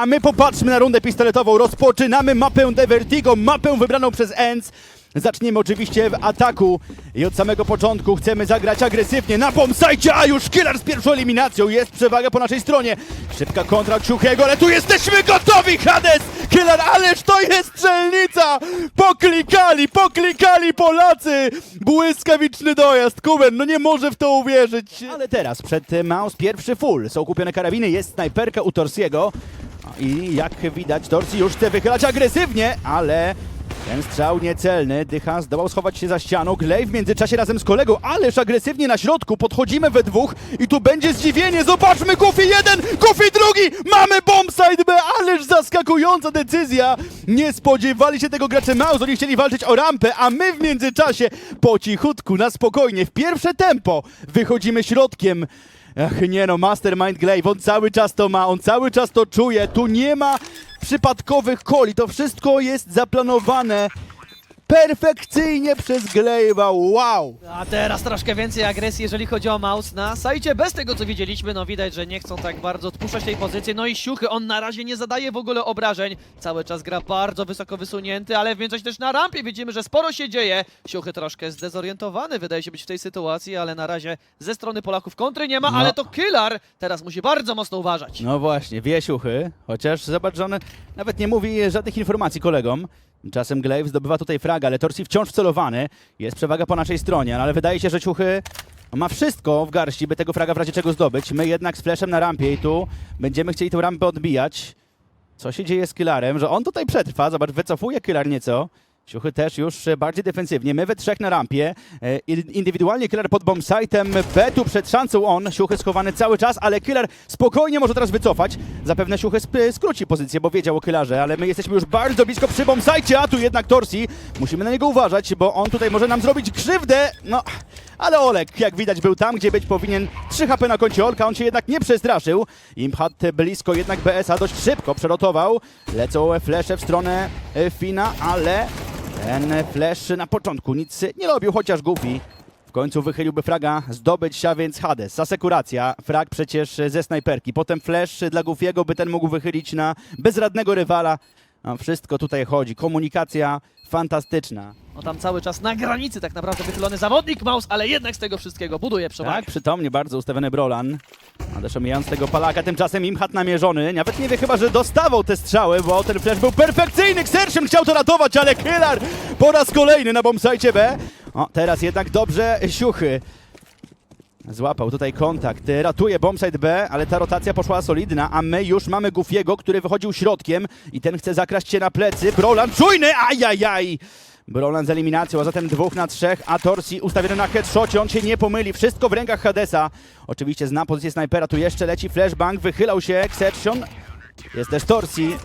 a my popatrzmy na rundę pistoletową. Rozpoczynamy mapę The Vertigo, mapę wybraną przez Ends. Zaczniemy oczywiście w ataku i od samego początku chcemy zagrać agresywnie na bombsite, a już killer z pierwszą eliminacją, jest przewaga po naszej stronie. Szybka kontra Ciuchego, ale tu jesteśmy gotowi, Hades! Killer, ależ to jest strzelnica! Poklikali, poklikali Polacy! Błyskawiczny dojazd, Kuben, no nie może w to uwierzyć. Ale teraz przed e, Maus pierwszy full, są kupione karabiny, jest snajperka u Torsiego. I jak widać, Torsi już chce wychylać agresywnie, ale ten strzał niecelny. Dycha zdołał schować się za ścianą. Glej w międzyczasie razem z kolegą, ależ agresywnie na środku. Podchodzimy we dwóch i tu będzie zdziwienie. Zobaczmy, Goofy jeden, Goofy drugi. Mamy bombside B, ależ zaskakująca decyzja. Nie spodziewali się tego gracze Maus. Oni chcieli walczyć o rampę, a my w międzyczasie po cichutku, na spokojnie, w pierwsze tempo wychodzimy środkiem. Ach nie no, Mastermind Glaive, on cały czas to ma, on cały czas to czuje, tu nie ma przypadkowych koli, to wszystko jest zaplanowane perfekcyjnie przez Glaive'a, wow! A teraz troszkę więcej agresji, jeżeli chodzi o Maus na sajcie. Bez tego, co widzieliśmy, no widać, że nie chcą tak bardzo odpuszczać tej pozycji. No i Siuchy, on na razie nie zadaje w ogóle obrażeń. Cały czas gra bardzo wysoko wysunięty, ale w międzyczasie też na rampie widzimy, że sporo się dzieje. Siuchy troszkę zdezorientowany wydaje się być w tej sytuacji, ale na razie ze strony Polaków kontry nie ma, No. ale to Killer teraz musi bardzo mocno uważać. No właśnie, wie siuchy, chociaż zobacz, że on nawet nie mówi żadnych informacji kolegom. Czasem Glaive zdobywa tutaj fraga, ale Torsi wciąż wcelowany, jest przewaga po naszej stronie, no ale wydaje się, że ciuchy ma wszystko w garści, by tego fraga w razie czego zdobyć. My jednak z flashem na rampie i tu będziemy chcieli tę rampę odbijać. Co się dzieje z Killarem, że on tutaj przetrwa, zobacz, wycofuje Killar nieco. Ciuchy też już bardziej defensywnie. My we trzech na rampie. E, in- Indywidualnie Killer pod bombsite'em. B tu przed szansą on. Siuchy schowany cały czas, ale Killer spokojnie może teraz wycofać. Zapewne Siuchy skróci pozycję, bo wiedział o Killarze, ale my jesteśmy już bardzo blisko przy bombsite, a tu jednak Torsi. Musimy na niego uważać, bo on tutaj może nam zrobić krzywdę. No, ale Olek, jak widać, był tam, gdzie być powinien. 3 HP na koncie Olka, on się jednak nie przestraszył. Impat blisko jednak BS-a dość szybko przerotował. Lecą flesze w stronę e, Fina, ale ten flash na początku nic nie robił, chociaż Goofy w końcu wychyliłby fraga zdobyć, a więc Hades. Asekuracja, frag przecież ze snajperki. Potem flash dla Goofiego, by ten mógł wychylić na bezradnego rywala. Wszystko tutaj chodzi. Komunikacja fantastyczna. No tam cały czas na granicy tak naprawdę wychylony zawodnik Maus, ale jednak z tego wszystkiego buduje przewagę. Tak, przytomnie bardzo ustawiony Brolan. A też omijając tego palaka, tymczasem Imhat namierzony. Nawet nie wie chyba, że dostawał te strzały, bo ten flash był perfekcyjny. Xerxem chciał to ratować, ale Killer po raz kolejny na bombsite B. O, teraz jednak dobrze Siuchy. Złapał tutaj kontakt, ratuje bombsite B, ale ta rotacja poszła solidna, a my już mamy Goofiego, który wychodził środkiem i ten chce zakraść się na plecy. Brolan czujny, ajajaj! Brolan z eliminacją, a zatem dwóch na trzech, a Torsi ustawiony na headshocie, on się nie pomyli, wszystko w rękach Hadesa. Oczywiście zna pozycję snajpera, tu jeszcze leci flashbang, wychylał się Exception, jest też Torsi.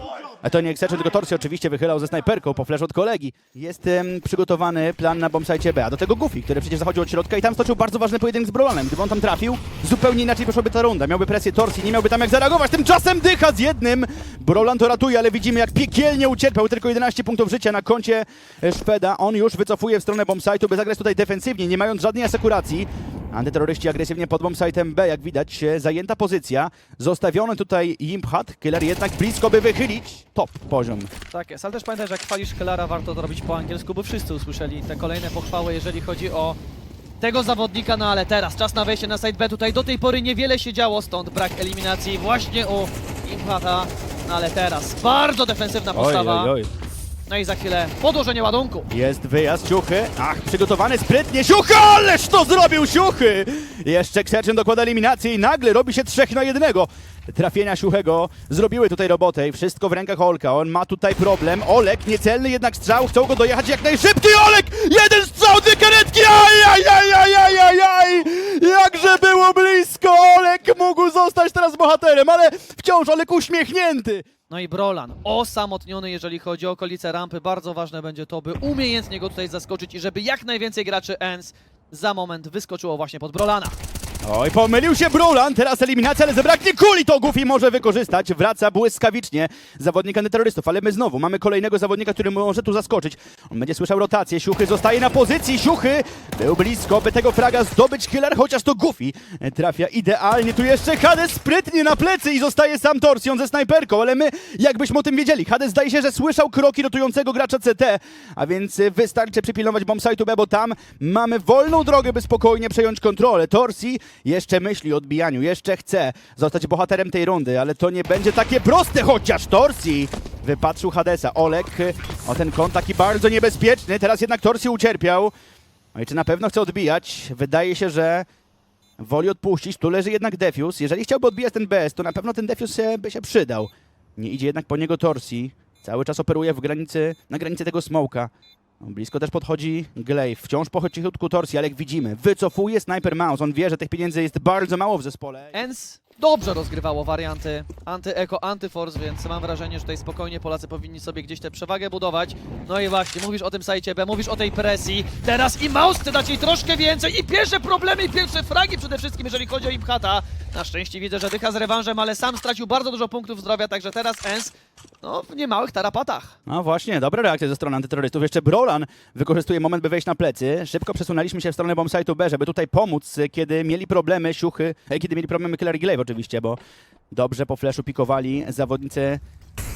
A to nie Exception, tylko Torsi oczywiście wychylał ze snajperką po flash od kolegi. Jest przygotowany plan na bombsite B, a do tego Goofy, który przecież zachodził od środka i tam stoczył bardzo ważny pojedynek z Brolanem. Gdyby on tam trafił, zupełnie inaczej poszłaby ta runda. Miałby presję Torsi, nie miałby tam jak zareagować. Tymczasem dycha z jednym. Brolan to ratuje, ale widzimy jak piekielnie ucierpiał. Tylko 11 punktów życia na koncie e, Szweda. On już wycofuje w stronę bombsite'u, by zagrać tutaj defensywnie, nie mając żadnej asekuracji. Antyterroryści agresywnie pod bombsite'em B, jak widać, zajęta pozycja. Zostawiony tutaj Jimphat. Killer jednak blisko, by wychylić. Top poziom. Tak jest, ale też pamiętaj, że jak chwalisz Kellara, warto to robić po angielsku, bo wszyscy usłyszeli te kolejne pochwały, jeżeli chodzi o tego zawodnika, no ale teraz czas na wejście na side B. Tutaj do tej pory niewiele się działo, stąd brak eliminacji właśnie u Implata. No ale teraz bardzo defensywna postawa. Oj, oj, oj. No i za chwilę podłożenie ładunku. Jest wyjazd Siuchy. Ach, przygotowany sprytnie. Siuchy, ależ to zrobił Siuchy! Jeszcze Kserczyn dokłada eliminację i nagle robi się trzech na jednego. Trafienia Siuchego zrobiły tutaj robotę i wszystko w rękach Olka. On ma tutaj problem. Olek, niecelny jednak strzał, chcą go dojechać jak najszybciej. Olek, jeden strzał, dwie karetki. Aj, aj, aj, aj, aj, aj. Jakże było blisko. Olek mógł zostać teraz bohaterem, ale wciąż Olek uśmiechnięty. No i Brolan, osamotniony jeżeli chodzi o okolice rampy. Bardzo ważne będzie to, by umiejętnie go tutaj zaskoczyć i żeby jak najwięcej graczy ENS za moment wyskoczyło właśnie pod Brolana. Oj, pomylił się Brulan, teraz eliminacja, ale zabraknie kuli, to Goofy może wykorzystać. Wraca błyskawicznie zawodnik antyterrorystów, ale my znowu mamy kolejnego zawodnika, który może tu zaskoczyć. On będzie słyszał rotację, Siuchy zostaje na pozycji, Siuchy był blisko, by tego fraga zdobyć killer, chociaż to Goofy trafia idealnie. Tu jeszcze Hades sprytnie na plecy i zostaje sam Torsion ze snajperką, ale my jakbyśmy o tym wiedzieli. Hades zdaje się, że słyszał kroki rotującego gracza CT, a więc y, wystarczy przypilnować bombsite'u B, bo tam mamy wolną drogę, by spokojnie przejąć kontrolę. Torsi jeszcze myśli o odbijaniu, jeszcze chce zostać bohaterem tej rundy, ale to nie będzie takie proste, chociaż Torsi wypatrzył Hadesa. Olek o ten kąt taki bardzo niebezpieczny, teraz jednak Torsi ucierpiał. No i czy na pewno chce odbijać? Wydaje się, że woli odpuścić. Tu leży jednak Defius. Jeżeli chciałby odbijać ten BS, to na pewno ten Defius by się przydał. Nie idzie jednak po niego Torsi. Cały czas operuje w granicy, na granicy tego smoka. Blisko też podchodzi Glaive. Wciąż po cichutku Torsi, ale jak widzimy, wycofuje Sniper Mouse. On wie, że tych pieniędzy jest bardzo mało w zespole. Ens dobrze rozgrywało warianty anty-eco, anty-force, więc mam wrażenie, że tutaj spokojnie Polacy powinni sobie gdzieś tę przewagę budować. No i właśnie, mówisz o tym sajcie B, mówisz o tej presji. Teraz i Maus chce dać jej troszkę więcej i pierwsze problemy i pierwsze fragi przede wszystkim, jeżeli chodzi o Imhata. Na szczęście widzę, że dycha z rewanżem, ale sam stracił bardzo dużo punktów zdrowia, także teraz Ens no, w niemałych tarapatach. No właśnie, dobra reakcja ze strony antyterrorystów. Jeszcze Brolan wykorzystuje moment, by wejść na plecy. Szybko przesunęliśmy się w stronę bombsite'u B, żeby tutaj pomóc, kiedy mieli problemy Siuchy, e, kiedy mieli problemy Killer Glaive oczywiście, bo dobrze po flashu pikowali zawodnicy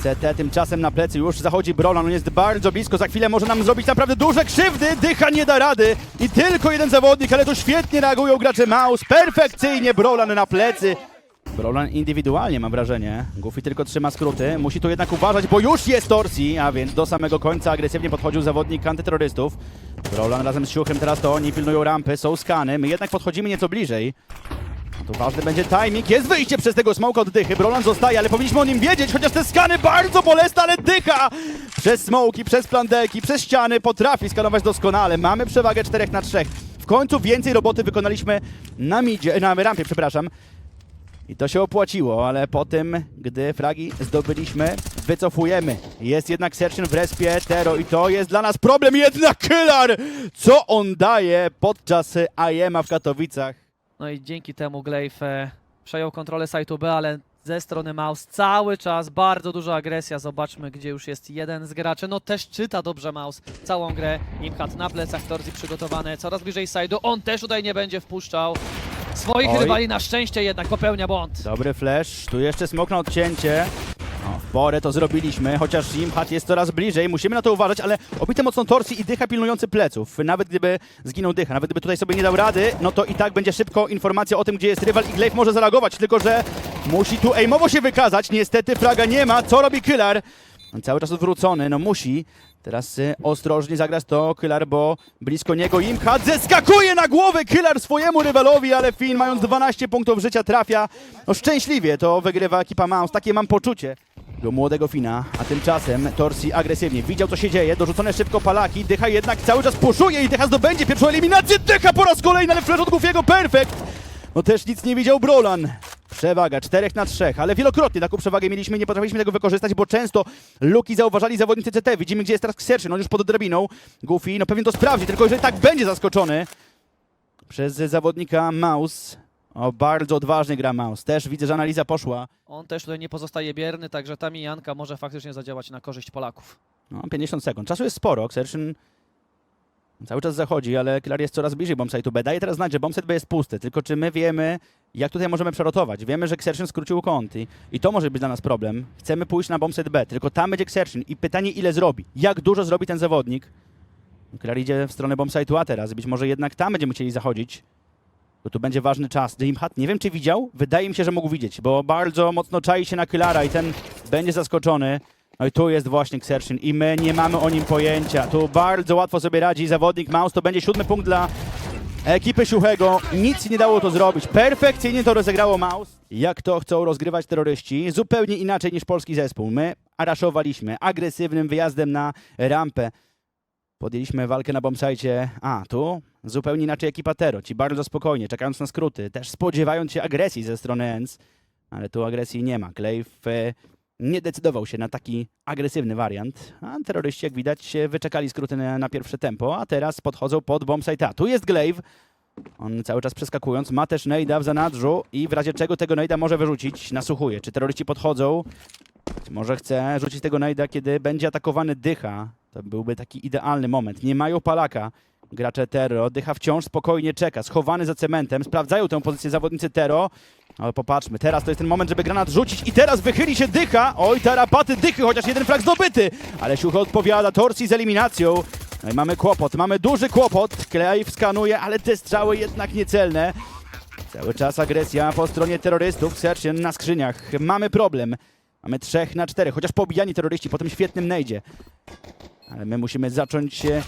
CT. Tymczasem na plecy już zachodzi Brolan, on jest bardzo blisko, za chwilę może nam zrobić naprawdę duże krzywdy. Dycha nie da rady i tylko jeden zawodnik, ale tu świetnie reagują gracze Maus. Perfekcyjnie Brolan na plecy. Brolan indywidualnie mam wrażenie. Goofy tylko trzyma skróty. Musi tu jednak uważać, bo już jest torsji, a więc do samego końca agresywnie podchodził zawodnik antyterrorystów. Brolan razem z Siuchem teraz to oni pilnują rampy, są skany. My jednak podchodzimy nieco bliżej. No tu ważny będzie timing. Jest wyjście przez tego smoka od dychy. Brolan zostaje, ale powinniśmy o nim wiedzieć, chociaż te skany bardzo bolesne, ale dycha przez smoki, przez plandeki, przez ściany potrafi skanować doskonale. Mamy przewagę 4 na 3. W końcu więcej roboty wykonaliśmy na midzie, na rampie, przepraszam. I to się opłaciło, ale po tym, gdy fragi zdobyliśmy, wycofujemy. Jest jednak Searchin w respie, Tero i to jest dla nas problem, jednak Killer! Co on daje podczas IEM-a w Katowicach? No i dzięki temu Glaive przejął kontrolę sajtu B, ale ze strony Maus cały czas bardzo duża agresja. Zobaczmy, gdzie już jest jeden z graczy. No też czyta dobrze Maus całą grę. Imhat na plecach, Torzi przygotowany, coraz bliżej sajdu. On też tutaj nie będzie wpuszczał swoich Oj. rywali. Na szczęście jednak popełnia błąd. Dobry flash, tu jeszcze smok na odcięcie. W porę to zrobiliśmy, chociaż Imhat jest coraz bliżej, musimy na to uważać, ale obity mocno torsji i dycha pilnujący pleców. Nawet gdyby zginął dycha, nawet gdyby tutaj sobie nie dał rady, no to i tak będzie szybko informacja o tym, gdzie jest rywal i Glaive może zareagować, tylko że musi tu aimowo się wykazać. Niestety fraga nie ma, co robi Killer? On cały czas odwrócony, no musi. Teraz y, ostrożnie zagrać to Killer, bo blisko niego Imhat zeskakuje na głowę Killer swojemu rywalowi, ale Finn mając 12 punktów życia trafia. No szczęśliwie to wygrywa ekipa Mouse, takie mam poczucie. Do młodego Fina, a tymczasem Torsi agresywnie widział co się dzieje, dorzucone szybko palaki, Dycha jednak cały czas puszuje i Dycha zdobędzie pierwszą eliminację, Dycha po raz kolejny, ale flash od Goofiego, perfekt! No też nic nie widział Brolan. Przewaga 4 na 3, ale wielokrotnie taką przewagę mieliśmy, nie potrafiliśmy tego wykorzystać, bo często luki zauważali zawodnicy CT. Widzimy, gdzie jest teraz Kserczyn, on już pod drabiną. Goofy, no pewnie to sprawdzi, tylko jeżeli tak będzie zaskoczony przez zawodnika Maus. O, bardzo odważnie gra Maus. Też widzę, że analiza poszła. On też tutaj nie pozostaje bierny, także ta mijanka może faktycznie zadziałać na korzyść Polaków. No, 50 sekund. Czasu jest sporo. Kserczyn cały czas zachodzi, ale Killer jest coraz bliżej bombsite'u B. Daje teraz znać, że bombsite B jest pusty. Tylko czy my wiemy, jak tutaj możemy przerotować? Wiemy, że Kserczyn skrócił kąt i, to może być dla nas problem. Chcemy pójść na bombsite B, tylko tam będzie Kserczyn i pytanie, ile zrobi? Jak dużo zrobi ten zawodnik? Killer idzie w stronę bombsite'u A teraz. Być może jednak tam będziemy chcieli zachodzić. Bo tu będzie ważny czas. Dreamhat, nie wiem czy widział? Wydaje mi się, że mógł widzieć, bo bardzo mocno czai się na Kylara i ten będzie zaskoczony. No i tu jest właśnie Xerxin i my nie mamy o nim pojęcia. Tu bardzo łatwo sobie radzi zawodnik Maus. To będzie siódmy punkt dla ekipy Siuchego. Nic nie dało to zrobić. Perfekcyjnie to rozegrało Maus. Jak to chcą rozgrywać terroryści? Zupełnie inaczej niż polski zespół. My araszowaliśmy agresywnym wyjazdem na rampę. Podjęliśmy walkę na bombsite. A, tu zupełnie inaczej ekipa Tero. Ci bardzo spokojnie, czekając na skróty. Też spodziewając się agresji ze strony Ens. Ale tu agresji nie ma. Glaive e, nie decydował się na taki agresywny wariant. A terroryści, jak widać, wyczekali skróty na, na pierwsze tempo, a teraz podchodzą pod bombsite A. Tu jest Glaive. On cały czas przeskakując, ma też Nejda w zanadrzu i w razie czego tego Nejda może wyrzucić, nasłuchuje. Czy terroryści podchodzą? Czy może chce rzucić tego Nejda, kiedy będzie atakowany Dycha? To byłby taki idealny moment. Nie mają Palaka. Gracze Tero. Dycha wciąż spokojnie czeka, schowany za cementem. Sprawdzają tę pozycję zawodnicy Tero. Ale popatrzmy, teraz to jest ten moment, żeby granat rzucić i teraz wychyli się Dycha. Oj, tarapaty Dychy, chociaż jeden flag zdobyty. Ale Siucho odpowiada, Torsi z eliminacją. No i mamy kłopot, mamy duży kłopot. Klejf skanuje, ale te strzały jednak niecelne. Cały czas agresja po stronie terrorystów. Search na skrzyniach. Mamy problem. Mamy trzech na czterech, chociaż pobijani terroryści po tym świetnym nejdzie. Ale my musimy zacząć się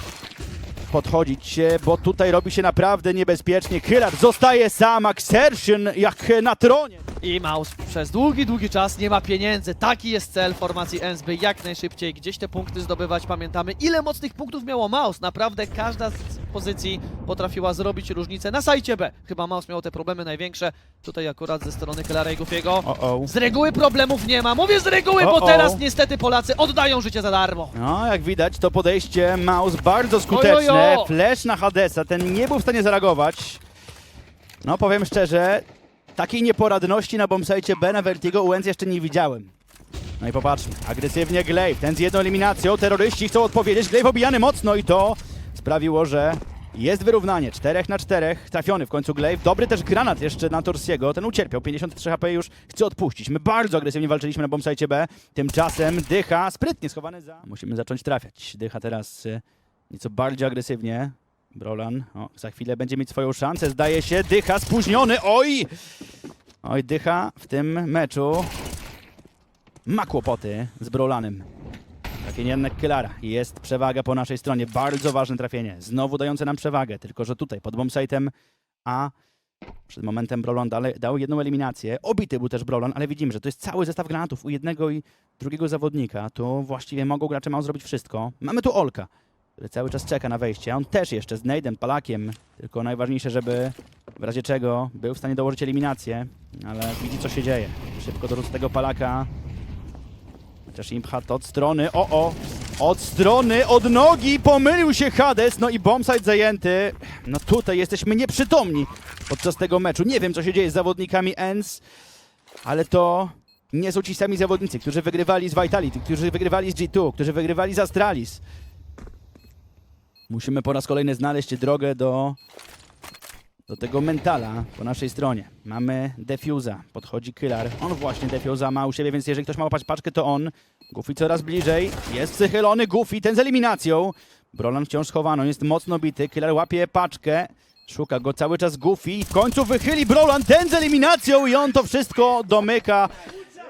podchodzić się, bo tutaj robi się naprawdę niebezpiecznie. Killer zostaje sam, Xertion jak na tronie. I Maus przez długi, długi czas nie ma pieniędzy. Taki jest cel formacji ENS, by jak najszybciej gdzieś te punkty zdobywać. Pamiętamy, ile mocnych punktów miało Maus. Naprawdę każda z pozycji potrafiła zrobić różnicę. Na sajcie B chyba Maus miał te problemy największe. Tutaj akurat ze strony Kyllara i Goofiego. O, o. Z reguły problemów nie ma. Mówię z reguły, O, bo teraz niestety Polacy oddają życie za darmo. No, jak widać, to podejście Maus bardzo skuteczne. Ojojo. Flash na Hadesa, ten nie był w stanie zareagować. No, powiem szczerze, takiej nieporadności na bombsite B na Vertigo UNC jeszcze nie widziałem. No i popatrzmy, agresywnie Glaive, ten z jedną eliminacją, terroryści chcą odpowiedzieć, Glaive obijany mocno i to sprawiło, że jest wyrównanie, 4 na 4, trafiony w końcu Glaive, dobry też granat jeszcze na Torsiego, ten ucierpiał, 53 HP już chce odpuścić. My bardzo agresywnie walczyliśmy na bombsite B, tymczasem Dycha sprytnie schowany za... Musimy zacząć trafiać, Dycha teraz y, nieco bardziej agresywnie. Brolan, o, za chwilę będzie mieć swoją szansę, zdaje się, Dycha spóźniony, oj! Oj, Dycha w tym meczu ma kłopoty z Brolanem. Trafienie jednak Kylara. Jest przewaga po naszej stronie. Bardzo ważne trafienie. Znowu dające nam przewagę. Tylko, że tutaj pod bombsite'em A przed momentem Brolan dale, dał jedną eliminację. Obity był też Brolan, ale widzimy, że to jest cały zestaw granatów u jednego i drugiego zawodnika. Tu właściwie mogą gracze Mał zrobić wszystko. Mamy tu Olka, który cały czas czeka na wejście. On też jeszcze z Nade'em, Palakiem. Tylko najważniejsze, żeby w razie czego był w stanie dołożyć eliminację. Ale widzi, co się dzieje. Szybko dorzuca tego Palaka. Chociaż Imphat od strony, o o, od strony, od nogi, pomylił się Hades, no i bombsite zajęty. No tutaj jesteśmy nieprzytomni podczas tego meczu. Nie wiem, co się dzieje z zawodnikami ENS, ale to nie są ci sami zawodnicy, którzy wygrywali z Vitality, którzy wygrywali z G2, którzy wygrywali z Astralis. Musimy po raz kolejny znaleźć drogę do, do tego mentala po naszej stronie. Mamy Defuza, podchodzi Kylar. On właśnie Defuza ma u siebie, więc jeżeli ktoś ma łapać paczkę, to on. Goofy coraz bliżej. Jest przychylony Goofy, ten z eliminacją. Brolan wciąż schowano, jest mocno bity. Kylar łapie paczkę. Szuka go cały czas Goofy. I w końcu wychyli Brolan, ten z eliminacją i on to wszystko domyka.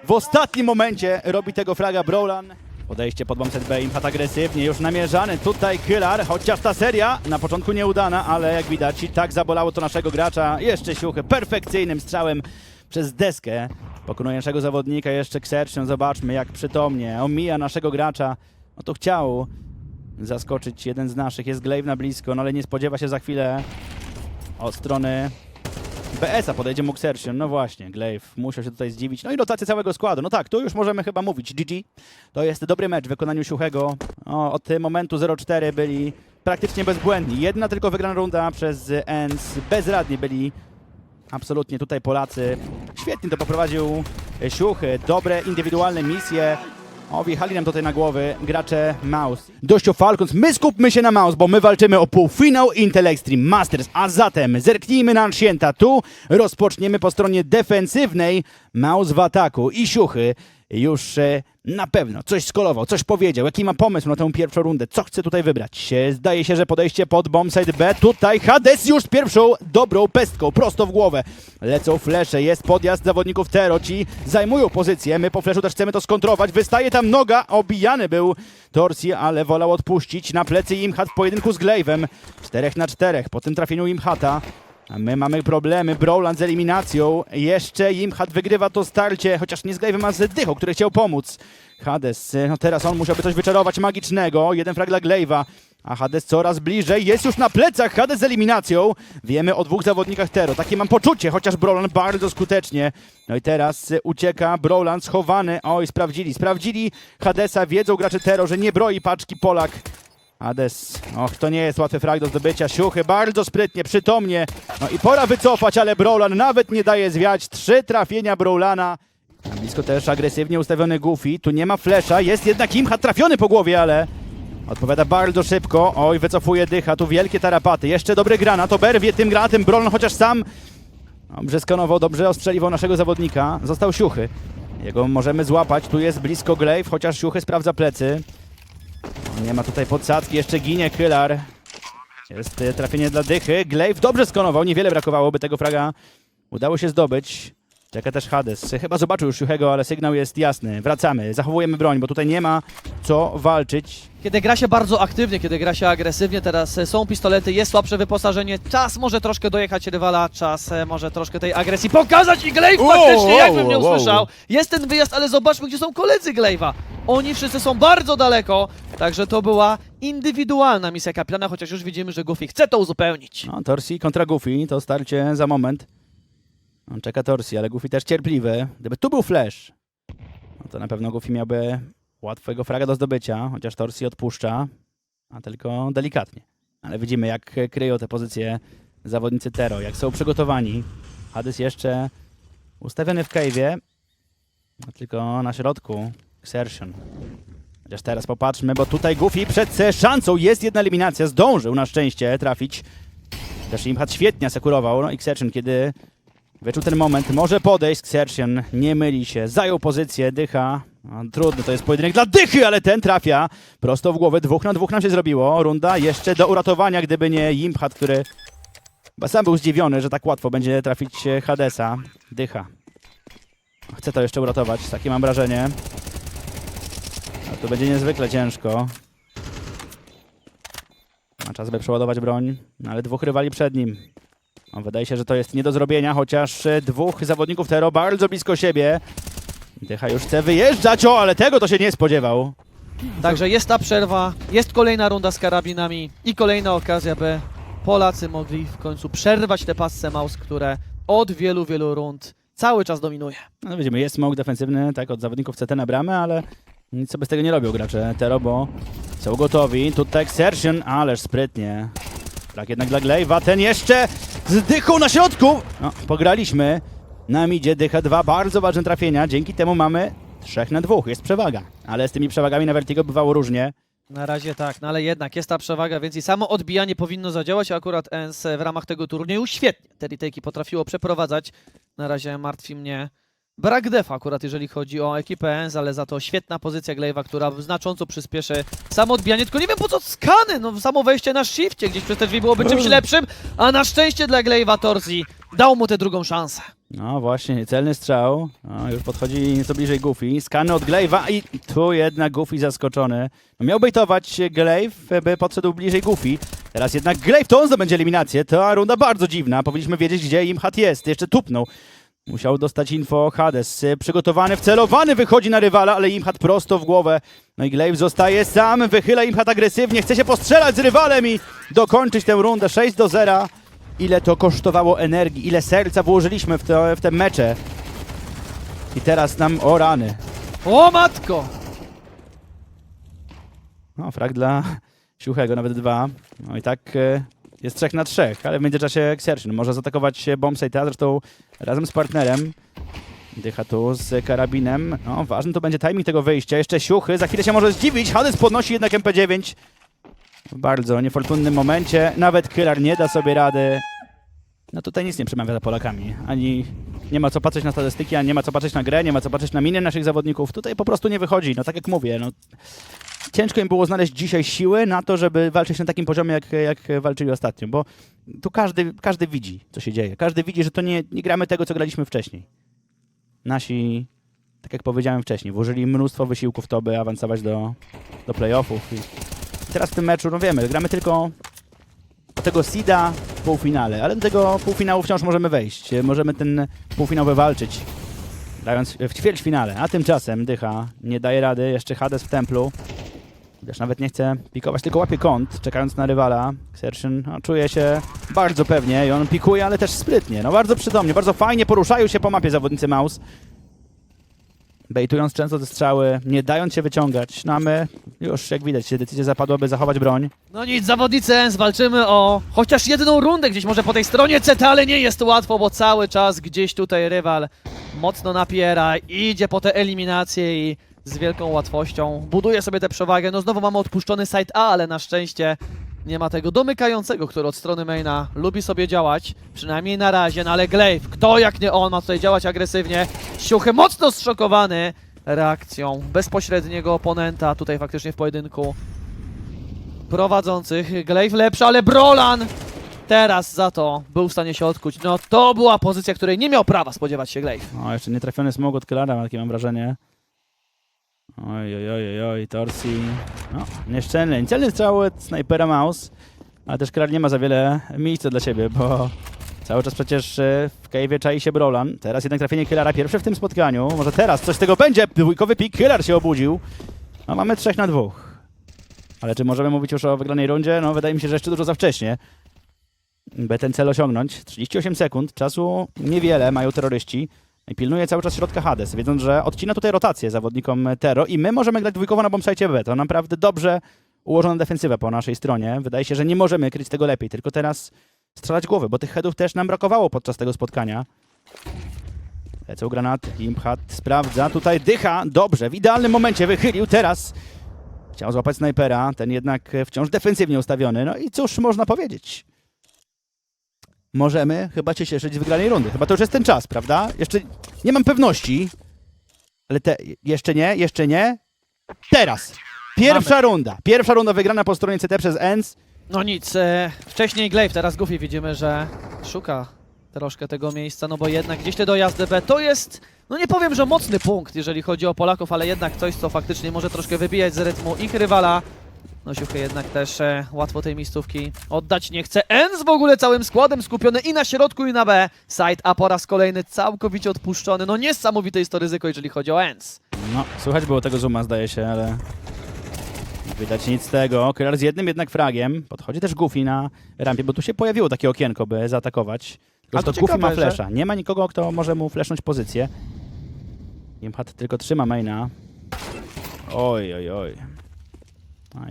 W ostatnim momencie robi tego flaga Brolan. Podejście pod bombset B, Impat agresywnie, już namierzany tutaj Kylar, chociaż ta seria na początku nieudana, ale jak widać i tak zabolało to naszego gracza. Jeszcze siuchy perfekcyjnym strzałem przez deskę. Pokonuje naszego zawodnika jeszcze Xertion, zobaczmy jak przytomnie omija naszego gracza. No to chciał zaskoczyć jeden z naszych, jest Glaive na blisko, no ale nie spodziewa się za chwilę od strony BS-a podejdzie mu Xertion, no właśnie, Glaive musiał się tutaj zdziwić. No i rotacja całego składu. No tak, tu już możemy chyba mówić. GG. To jest dobry mecz w wykonaniu Siuchego. O, od momentu 0-4 byli praktycznie bezbłędni. Jedna tylko wygrana runda przez ENS. Bezradni byli absolutnie tutaj Polacy. Świetnie to poprowadził Siuchy. Dobre indywidualne misje. O, wjechali nam tutaj na głowy gracze Mouse. Dość o Falcons, my skupmy się na Mouse, bo my walczymy o półfinał Intel Extreme Masters, a zatem zerknijmy na Ancienta. Tu rozpoczniemy po stronie defensywnej. Mouse w ataku. I Siuchy już e, na pewno coś skolował, coś powiedział, jaki ma pomysł na tę pierwszą rundę, co chce tutaj wybrać. E, Zdaje się, że podejście pod bombsite B, tutaj Hades już z pierwszą dobrą pestką, prosto w głowę. Lecą flesze, jest podjazd zawodników Tero, ci zajmują pozycję, my po fleszu też chcemy to skontrować, wystaje tam noga, obijany był Torsi, ale wolał odpuścić na plecy Imhat w pojedynku z Glaive'em. 4 na 4, po tym trafieniu Imhata. My mamy problemy. Browland z eliminacją. Jeszcze Imhat wygrywa to starcie, chociaż nie z Glaive'em, a z Dychą, który chciał pomóc. Hades, no teraz on musiałby coś wyczarować magicznego. Jeden frag dla Glaive'a. A Hades coraz bliżej, jest już na plecach Hades z eliminacją. Wiemy o dwóch zawodnikach Tero, takie mam poczucie, chociaż Brolan bardzo skutecznie. No i teraz y, ucieka Brolan schowany. Oj, sprawdzili, sprawdzili Hadesa, wiedzą gracze Tero, że nie broi paczki Polak. Hades, och, to nie jest łatwy frag do zdobycia. Siuchy bardzo sprytnie, przytomnie. No i pora wycofać, ale Brawlan nawet nie daje zwiać. Trzy trafienia Brawlana. Na blisko też agresywnie ustawiony Goofy. Tu nie ma flesza, jest jednak Imhat trafiony po głowie, ale odpowiada bardzo szybko. Oj, wycofuje dycha, tu wielkie tarapaty. Jeszcze dobry granat, oberwie tym granatem Brawlan, chociaż sam dobrze skanował, dobrze ostrzeliwał naszego zawodnika. Został Siuchy. Jego możemy złapać, tu jest blisko Glaive, chociaż Siuchy sprawdza plecy. Nie ma tutaj podsadzki, jeszcze ginie Kylar. Jest e, trafienie dla dychy. Glaive dobrze skonował, niewiele brakowało, by tego fraga udało się zdobyć. Czeka też Hades. Chyba zobaczył już Siuchego, ale sygnał jest jasny. Wracamy, zachowujemy broń, bo tutaj nie ma co walczyć. Kiedy gra się bardzo aktywnie, kiedy gra się agresywnie, teraz e, są pistolety, jest słabsze wyposażenie, czas może troszkę dojechać rywala, czas e, może troszkę tej agresji pokazać i Glaive faktycznie, wow, jakbym nie wow. usłyszał. Jest ten wyjazd, ale zobaczmy, gdzie są koledzy Glaive'a. Oni wszyscy są bardzo daleko, także to była indywidualna misja kapitana, chociaż już widzimy, że Goofy chce to uzupełnić. No, Torsi kontra Goofy, to starcie za moment. On czeka Torsi, ale Goofy też cierpliwy. Gdyby tu był flash, no to na pewno Goofy miałby łatwego fraga do zdobycia, chociaż Torsi odpuszcza, a tylko delikatnie. Ale widzimy, jak kryją te pozycje zawodnicy Tero, jak są przygotowani. Hades jeszcze ustawiony w cave'ie, tylko na środku Xertion. Chociaż teraz popatrzmy, bo tutaj Goofy przed szansą jest jedna eliminacja, zdążył na szczęście trafić też Imhat świetnie asekurował. No Xertion, kiedy wyczuł ten moment, może podejść. Xertion nie myli się, zajął pozycję, dycha. No, trudno, to jest pojedynek dla dychy, ale ten trafia prosto w głowę. Dwóch na dwóch nam się zrobiło. Runda jeszcze do uratowania, gdyby nie Imhat, który chyba sam był zdziwiony, że tak łatwo będzie trafić Hadesa. Dycha. Chce to jeszcze uratować, takie mam wrażenie. A to będzie niezwykle ciężko. Ma czas, by przeładować broń, ale dwóch rywali przed nim. Wydaje się, że to jest nie do zrobienia, chociaż e, dwóch zawodników Tero bardzo blisko siebie. Dycha już chce wyjeżdżać, o, ale tego to się nie spodziewał. Także jest ta przerwa, jest kolejna runda z karabinami i kolejna okazja, by Polacy mogli w końcu przerwać te pasce Maus, które od wielu, wielu rund cały czas dominuje. No widzimy, jest smok defensywny, tak, od zawodników CT na bramę, ale nic sobie z tego nie robią gracze Tero, bo są gotowi. Tutaj Xertion, ależ sprytnie. Tak jednak dla Glaive'a, ten jeszcze z dychą na środku. No, pograliśmy. Nam idzie dycha dwa bardzo ważne trafienia, dzięki temu mamy trzech na dwóch, jest przewaga. Ale z tymi przewagami na Vertigo bywało różnie. Na razie tak, no ale jednak jest ta przewaga, więc i samo odbijanie powinno zadziałać, akurat ENS w ramach tego turnieju świetnie te retake'i potrafiło przeprowadzać. Na razie martwi mnie brak defa akurat jeżeli chodzi o ekipę ENS, ale za to świetna pozycja Glaive'a, która znacząco przyspieszy samo odbijanie, tylko nie wiem po co skany, no samo wejście na shifcie gdzieś przez te drzwi byłoby czymś lepszym, a na szczęście dla Glaive'a Torzi dał mu tę drugą szansę. No właśnie, celny strzał. No, już podchodzi nieco bliżej Goofy. Skany od Glaive'a i tu jednak Goofy zaskoczony. No, miał bejtować Glaive, by podszedł bliżej Goofy. Teraz jednak Glaive to on zdobędzie eliminację. To runda bardzo dziwna. Powinniśmy wiedzieć, gdzie Imhat jest. Jeszcze tupnął. Musiał dostać info Hades. Przygotowany, wcelowany wychodzi na rywala, ale Imhat prosto w głowę. No i Glaive zostaje sam, wychyla Imhat agresywnie, chce się postrzelać z rywalem i dokończyć tę rundę 6 do 0. Ile to kosztowało energii, ile serca włożyliśmy w te, w te mecze. I teraz nam o rany. O matko! No, frag dla Siuchego, nawet dwa. No i tak e, jest trzech na trzech, ale w międzyczasie Xertion może zaatakować bombsite'a, zresztą razem z partnerem. Dycha tu z karabinem. No, ważny to będzie timing tego wyjścia. Jeszcze Siuchy, za chwilę się może zdziwić. Hades podnosi jednak MP9. W bardzo niefortunnym momencie. Nawet Kylar nie da sobie rady. No tutaj nic nie przemawia za Polakami. Ani nie ma co patrzeć na statystyki, ani nie ma co patrzeć na grę, nie ma co patrzeć na miny naszych zawodników. Tutaj po prostu nie wychodzi. No tak jak mówię, no ciężko im było znaleźć dzisiaj siły na to, żeby walczyć na takim poziomie, jak, jak walczyli ostatnio, bo tu każdy, każdy widzi, co się dzieje. Każdy widzi, że to nie, nie gramy tego, co graliśmy wcześniej. Nasi, tak jak powiedziałem wcześniej, włożyli mnóstwo wysiłków w to, by awansować do, do playoffów. I teraz w tym meczu, no wiemy, gramy tylko do tego seeda w półfinale, ale do tego półfinału wciąż możemy wejść. Możemy ten półfinał wywalczyć, grając w ćwierćfinale. A tymczasem Dycha nie daje rady, jeszcze Hades w templu. Wiesz, nawet nie chce pikować, tylko łapie kąt, czekając na rywala. Xertion no, czuje się bardzo pewnie i on pikuje, ale też sprytnie. No bardzo przytomnie, bardzo fajnie poruszają się po mapie zawodnicy Maus. Bejtując często te strzały, nie dając się wyciągać. No a my Już, jak widać, decyzja zapadła, by zachować broń. No nic, zawodnicy ENS, walczymy o chociaż jedną rundę gdzieś może po tej stronie CT, ale nie jest łatwo, bo cały czas gdzieś tutaj rywal mocno napiera, idzie po te eliminacje i z wielką łatwością buduje sobie tę przewagę. No znowu mamy odpuszczony side A, ale na szczęście nie ma tego domykającego, który od strony maina lubi sobie działać, przynajmniej na razie, no ale Glaive, kto jak nie on ma tutaj działać agresywnie. Siuchy mocno zszokowany reakcją bezpośredniego oponenta tutaj faktycznie w pojedynku prowadzących. Glaive lepszy, ale Brolan teraz za to był w stanie się odkuć. No to była pozycja, której nie miał prawa spodziewać się Glaive. O, jeszcze nietrafiony smog od Kyllara, takie mam wrażenie. Oj, oj, oj, oj, Torsi. No, nieszczelny. Celny strzał od snajpera Maus, ale też Kylar nie ma za wiele miejsca dla siebie, bo cały czas przecież e, w cave'ie czai się Brolan. Teraz jednak trafienie Kylara pierwsze w tym spotkaniu. Może teraz coś z tego będzie. Dwójkowy pik, Kylar się obudził. No, mamy trzech na dwóch. Ale czy możemy mówić już o wygranej rundzie? No, wydaje mi się, że jeszcze dużo za wcześnie. By ten cel osiągnąć. 38 sekund, czasu niewiele mają terroryści. I pilnuje cały czas środka Hades, wiedząc, że odcina tutaj rotację zawodnikom Tero i my możemy grać dwójkowo na bombsite B. To naprawdę dobrze ułożona defensywa po naszej stronie. Wydaje się, że nie możemy kryć tego lepiej, tylko teraz strzelać głowy, bo tych headów też nam brakowało podczas tego spotkania. Lecą granaty, Imphat sprawdza, tutaj dycha, dobrze, w idealnym momencie wychylił, teraz chciał złapać snajpera, ten jednak wciąż defensywnie ustawiony, no i cóż można powiedzieć możemy chyba się cieszyć z wygranej rundy. Chyba to już jest ten czas, prawda? Jeszcze nie mam pewności, ale te, jeszcze nie, jeszcze nie. Teraz. Pierwsza runda. Pierwsza runda wygrana po stronie CT przez ENS. No nic, e, wcześniej Glaive, teraz Goofy widzimy, że szuka troszkę tego miejsca, no bo jednak gdzieś te dojazdy B to jest, no nie powiem, że mocny punkt, jeżeli chodzi o Polaków, ale jednak coś, co faktycznie może troszkę wybijać z rytmu ich rywala. No Siuchy jednak też e, łatwo tej miejscówki oddać nie chce. Ens w ogóle całym składem skupiony i na środku i na B. Side A po raz kolejny całkowicie odpuszczony. No niesamowite jest to ryzyko, jeżeli chodzi o Ens. No, słychać było tego zooma, zdaje się, ale widać nic z tego. Kylar z jednym jednak fragiem. Podchodzi też Goofy na rampie, bo tu się pojawiło takie okienko, by zaatakować. Tylko, A to to Goofy ma ciekawe, że- flesza. Nie ma nikogo, kto może mu flesznąć pozycję. Imhat tylko trzyma maina. Oj, oj, oj.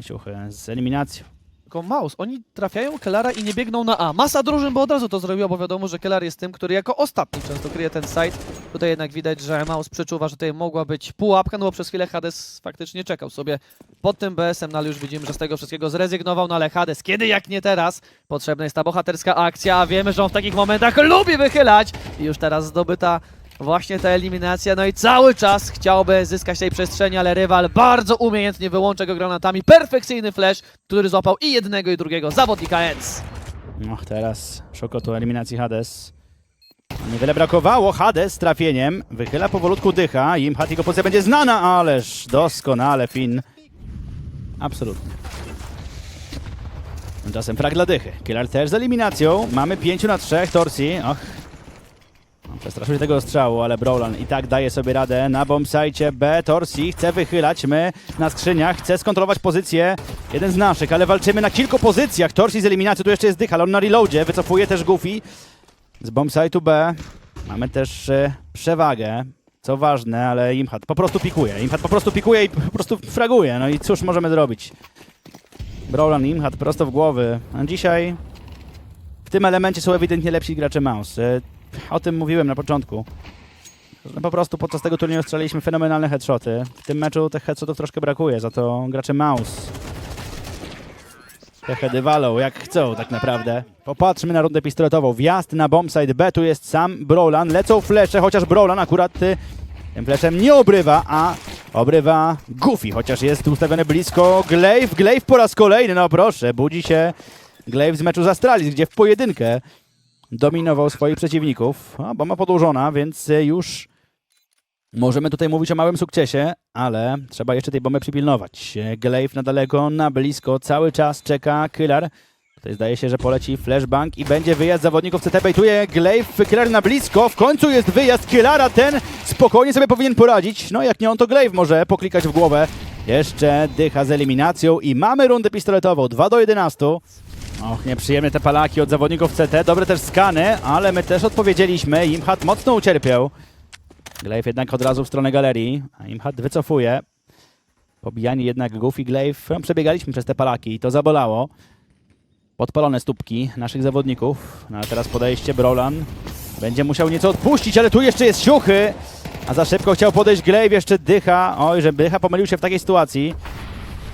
Siuchy, z eliminacją. Tylko Maus, oni trafiają Kellara i nie biegną na A. Masa drużyn, bo od razu to zrobiła, bo wiadomo, że Kellar jest tym, który jako ostatni często kryje ten site. Tutaj jednak widać, że Maus przeczuwa, że tutaj mogła być pułapka, no bo przez chwilę Hades faktycznie czekał sobie pod tym BS-em, no ale już widzimy, że z tego wszystkiego zrezygnował, no ale Hades, kiedy jak nie teraz, potrzebna jest ta bohaterska akcja, a wiemy, że on w takich momentach lubi wychylać i już teraz zdobyta Właśnie ta eliminacja, no i cały czas chciałby zyskać tej przestrzeni, ale rywal bardzo umiejętnie wyłącza go granatami. Perfekcyjny flash, który złapał i jednego i drugiego zawodnika ENS. No, teraz szokotu eliminacji Hades. Niewiele brakowało. Hades z trafieniem. Wychyla powolutku dycha. Imhat jego pozycja będzie znana, ależ doskonale Finn. Absolutnie. Tymczasem frag dla dychy. Killer też z eliminacją. Mamy 5 na 3. Torsi. Och. Przestraszył tego strzału, ale Browlan i tak daje sobie radę na bombsite B. Torsi chce wychylać. My na skrzyniach. Chce skontrolować pozycję. Jeden z naszych, ale walczymy na kilku pozycjach. Torsi z eliminacji. Tu jeszcze jest dycha, ale on na reloadzie. Wycofuje też Goofy. Z bombsite'u B mamy też e, przewagę. Co ważne, ale Imhat po prostu pikuje. Imhat po prostu pikuje i po prostu fraguje. No i cóż możemy zrobić? Browlan Imhat prosto w głowy. A dzisiaj w tym elemencie są ewidentnie lepsi gracze Mouse. O tym mówiłem na początku. No po prostu podczas tego turnieju strzeliliśmy fenomenalne headshoty. W tym meczu tych headshotów troszkę brakuje, za to gracze Mouse te heady walą jak chcą tak naprawdę. Popatrzmy na rundę pistoletową. Wjazd na bombsite B, tu jest sam Brolan. Lecą flesze, chociaż Brolan akurat y, tym fleszem nie obrywa, a obrywa Goofy, chociaż jest ustawiony blisko Glaive. Glaive po raz kolejny, no proszę, budzi się Glaive z meczu z Astralis, gdzie w pojedynkę dominował swoich przeciwników. A, bomba podłożona, więc y, już Możemy tutaj mówić o małym sukcesie, ale trzeba jeszcze tej bomby przypilnować. Glaive na daleko, na blisko, cały czas czeka Killer. Tutaj zdaje się, że poleci flashbang i będzie wyjazd zawodników CT. Bejtuje Glaive, Killer na blisko. W końcu jest wyjazd Killara, ten spokojnie sobie powinien poradzić. No jak nie on, to Glaive może poklikać w głowę. Jeszcze dycha z eliminacją i mamy rundę pistoletową. 2 do 11. Och, nieprzyjemne te palaki od zawodników CT. Dobre też skany, ale my też odpowiedzieliśmy. Imhat mocno ucierpiał. Glaive jednak od razu w stronę galerii, a Imhat wycofuje. Pobijani jednak Goofy Glaive. Przebiegaliśmy przez te palaki i to zabolało. Podpalone stópki naszych zawodników. No, a teraz podejście Brolan. Będzie musiał nieco odpuścić, ale tu jeszcze jest siuchy. A za szybko chciał podejść Glaive, jeszcze dycha. Oj, że dycha pomylił się w takiej sytuacji.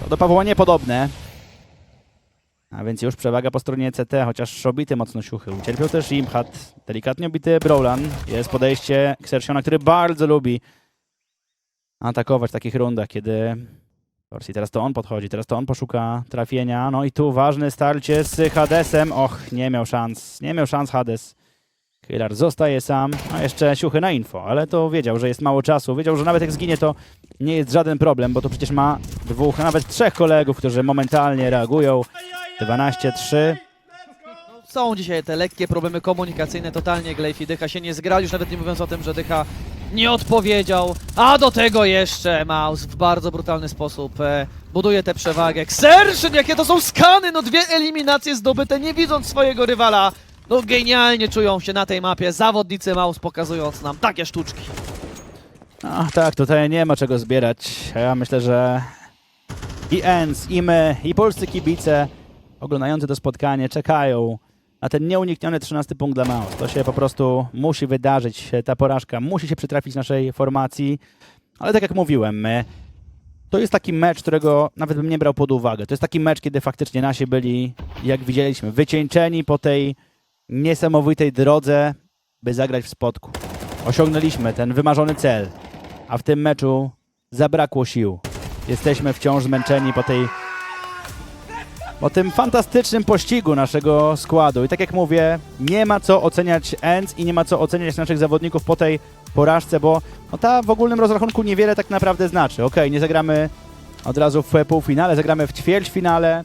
To do Pawła niepodobne. A więc już przewaga po stronie CT, chociaż obity mocno siuchy. Ucierpiał też Imhat, delikatnie obity Brolan. Jest podejście Xersiona, który bardzo lubi atakować w takich rundach, kiedy... Orsi, teraz to on podchodzi, teraz to on poszuka trafienia. No i tu ważne starcie z Hadesem. Och, nie miał szans, nie miał szans Hades. Killer zostaje sam, a jeszcze siuchy na info, ale to wiedział, że jest mało czasu. Wiedział, że nawet jak zginie, to nie jest żaden problem, bo to przecież ma dwóch, a nawet trzech kolegów, którzy momentalnie reagują. 12-3. Są dzisiaj te lekkie problemy komunikacyjne, totalnie Glaive i Dycha się nie zgrali, już nawet nie mówiąc o tym, że Dycha nie odpowiedział, a do tego jeszcze Maus w bardzo brutalny sposób e, buduje tę przewagę. Xerxyn, jakie to są skany, no dwie eliminacje zdobyte, nie widząc swojego rywala. No genialnie czują się na tej mapie zawodnicy Maus, pokazując nam takie sztuczki. No tak, tutaj nie ma czego zbierać. Ja myślę, że i ENS, i my, i polscy kibice oglądający to spotkanie czekają na ten nieunikniony 13 punkt dla Maus. To się po prostu musi wydarzyć, ta porażka musi się przytrafić naszej formacji. Ale tak jak mówiłem, my, to jest taki mecz, którego nawet bym nie brał pod uwagę. To jest taki mecz, kiedy faktycznie nasi byli, jak widzieliśmy, wycieńczeni po tej niesamowitej drodze, by zagrać w spotku. Osiągnęliśmy ten wymarzony cel, a w tym meczu zabrakło sił. Jesteśmy wciąż zmęczeni po tej po tym fantastycznym pościgu naszego składu. I tak jak mówię, nie ma co oceniać ENC i nie ma co oceniać naszych zawodników po tej porażce, bo no ta w ogólnym rozrachunku niewiele tak naprawdę znaczy. Okej, nie zagramy od razu w półfinale, zagramy w ćwierćfinale,